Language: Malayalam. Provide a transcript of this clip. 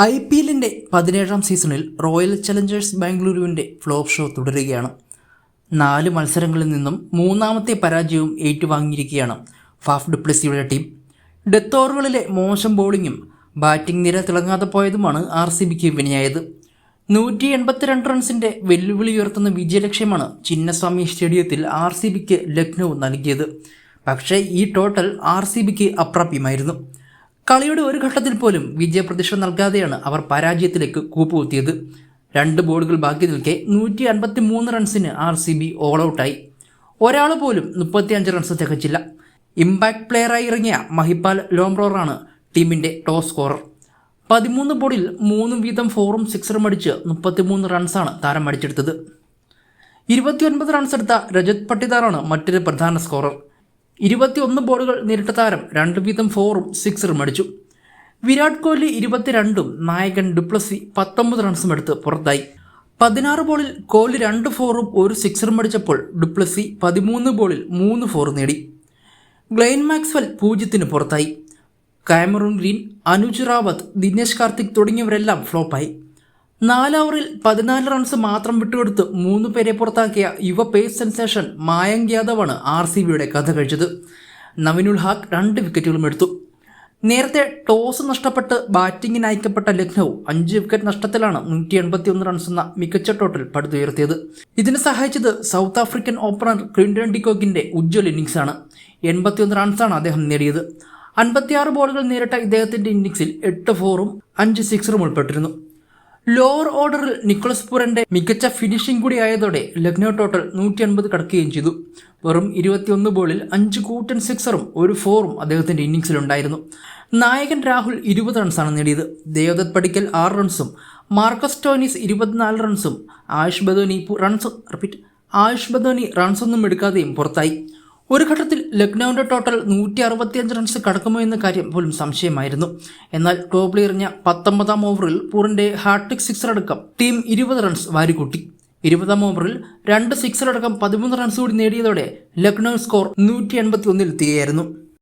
ഐ പി എല്ലിന്റെ പതിനേഴാം സീസണിൽ റോയൽ ചലഞ്ചേഴ്സ് ബാംഗ്ലൂരുവിന്റെ ഫ്ലോപ്പ് ഷോ തുടരുകയാണ്. നാല് മത്സരങ്ങളിൽ നിന്നും മൂന്നാമത്തെ പരാജയവും ഏറ്റുവാങ്ങിയിരിക്കുകയാണ് ഫാഫ് ഡുപ്ലസിയുടെ ടീം. ഡെത്ത് ഓവറുകളിലെ മോശം ബോളിങ്ങും ബാറ്റിംഗ് നിര തിളങ്ങാതെ പോയതുമാണ് ആർ സി ബിക്ക് വിനയായത്. നൂറ്റി എൺപത്തിരണ്ട് റൺസിന്റെ വെല്ലുവിളി ഉയർത്തുന്ന വിജയലക്ഷ്യമാണ് ചിന്നസ്വാമി സ്റ്റേഡിയത്തിൽ ആർ സി ബിക്ക് ലക്നൌ നൽകിയത്. പക്ഷേ ഈ ടോട്ടൽ ആർ സി ബിക്ക് അപ്രാപ്യമായിരുന്നു. കളിയുടെ ഒരു ഘട്ടത്തിൽ പോലും വിജയപ്രതീക്ഷ നൽകാതെയാണ് അവർ പരാജയത്തിലേക്ക് കൂപ്പുകുത്തിയത്. രണ്ട് ബോളുകൾ ബാക്കി നിൽക്കെ നൂറ്റി അൻപത്തി മൂന്ന് റൺസിന് ആർ സി ബി ഓൾ ഔട്ടായി ഒരാൾ പോലും മുപ്പത്തിയഞ്ച് റൺസ് തികച്ചില്ല. ഇമ്പാക്ട് പ്ലെയറായി ഇറങ്ങിയ മഹിപാൽ ലോംബ്രോറാണ് ടീമിന്റെ ടോസ് സ്കോറർ പതിമൂന്ന് ബോളിൽ മൂന്ന് വീതം ഫോറും സിക്സറും അടിച്ച് മുപ്പത്തിമൂന്ന് റൺസാണ് താരം അടിച്ചെടുത്തത്. ഇരുപത്തിയൊൻപത് റൺസ് എടുത്ത രജത് പട്ടിദാറാണ് മറ്റൊരു പ്രധാന സ്കോറർ ഇരുപത്തിയൊന്ന് ബോളുകൾ നേരിട്ട താരം രണ്ട് വീതം ഫോറും സിക്സറും അടിച്ചു. വിരാട് കോഹ്ലി ഇരുപത്തിരണ്ടും നായകൻ ഡുപ്ലസി പത്തൊമ്പത് റൺസും എടുത്ത് പുറത്തായി. പതിനാറ് ബോളിൽ കോഹ്ലി രണ്ട് ഫോറും ഒരു സിക്സറും അടിച്ചപ്പോൾ ഡുപ്ലസി പതിമൂന്ന് ബോളിൽ മൂന്ന് ഫോർ നേടി. ഗ്ലെയിൻ മാക്സ്വൽ പൂജ്യത്തിന് പുറത്തായി. കാമറൂൺ ഗ്രീൻ അനുജ് റാവത്ത് ദിനേശ് കാർത്തിക് തുടങ്ങിയവരെല്ലാം ഫ്ലോപ്പായി. നാല് ഓവറിൽ പതിനാല് റൺസ് മാത്രം വിട്ടുകൊടുത്ത് മൂന്ന് പേരെ പുറത്താക്കിയ യുവ പേസ് സെൻസേഷൻ മായങ്ക് യാദവാണ് ആർ സി ബിയുടെ കഥ കഴിച്ചത്. നവിനുൽ ഹാക്ക് രണ്ട് വിക്കറ്റുകളും എടുത്തു. നേരത്തെ ടോസ് നഷ്ടപ്പെട്ട് ബാറ്റിംഗിന് അയക്കപ്പെട്ട ലക്നൗ അഞ്ച് വിക്കറ്റ് നഷ്ടത്തിലാണ് നൂറ്റി എൺപത്തി ഒന്ന് റൺസ് എന്ന മികച്ച ടോട്ടൽ പടുത്തുയർത്തിയത്. ഇതിന് സഹായിച്ചത് സൗത്ത് ആഫ്രിക്കൻ ഓപ്പണർ ക്രിൻഡൻ ഡിക്കോക്കിന്റെ ഉജ്ജ്വൽ ഇന്നിംഗ്സാണ് എൺപത്തിയൊന്ന് റൺസാണ് അദ്ദേഹം നേടിയത്. അൻപത്തിയാറ് ബോളുകൾ നേരിട്ട ഇദ്ദേഹത്തിന്റെ ഇന്നിംഗ്സിൽ എട്ട് ഫോറും അഞ്ച് സിക്സറും ഉൾപ്പെട്ടിരുന്നു. ലോവർ ഓർഡറിൽ നിക്കോളസ് പുരന്റെ മികച്ച ഫിനിഷിംഗ് കൂടി ആയതോടെ ലക്നൗ ടോട്ടൽ നൂറ്റി അൻപത് കടക്കുകയും ചെയ്തു. വെറും ഇരുപത്തിയൊന്ന് ബോളിൽ അഞ്ച് കൂട്ടൻ സിക്സറും ഒരു ഫോറും അദ്ദേഹത്തിന്റെ ഇന്നിംഗ്സിലുണ്ടായിരുന്നു. നായകൻ രാഹുൽ ഇരുപത് റൺസാണ് നേടിയത്. ദേവദത്ത് പടിക്കൽ ആറ് റൺസും മാർക്കസ് ടോനീസ് ഇരുപത്തിനാല് റൺസും ആയുഷ് ബദോനി റൺസ് റിപ്പീറ്റ്. ആയുഷ് ബദോനി റൺസൊന്നും എടുക്കാതെയും പുറത്തായി. ഒരു ഘട്ടത്തിൽ ലക്നൌവിന്റെ ടോട്ടൽ നൂറ്റി അറുപത്തിയഞ്ച് റൺസ് കടക്കുമോ എന്ന കാര്യം പോലും സംശയമായിരുന്നു. എന്നാൽ ടോപ്പിൽ എറിഞ്ഞ പത്തൊമ്പതാം ഓവറിൽ പൂറിന്റെ ഹാർട്ടിക് സിക്സർ അടക്കം ടീം ഇരുപത് റൺസ് വാരിക്കൂട്ടി. ഇരുപതാം ഓവറിൽ രണ്ട് സിക്സർ അടക്കം പതിമൂന്ന് റൺസ് കൂടി നേടിയതോടെ ലക്നൌ സ്കോർ നൂറ്റി എൺപത്തി ഒന്നിൽ എത്തുകയായിരുന്നു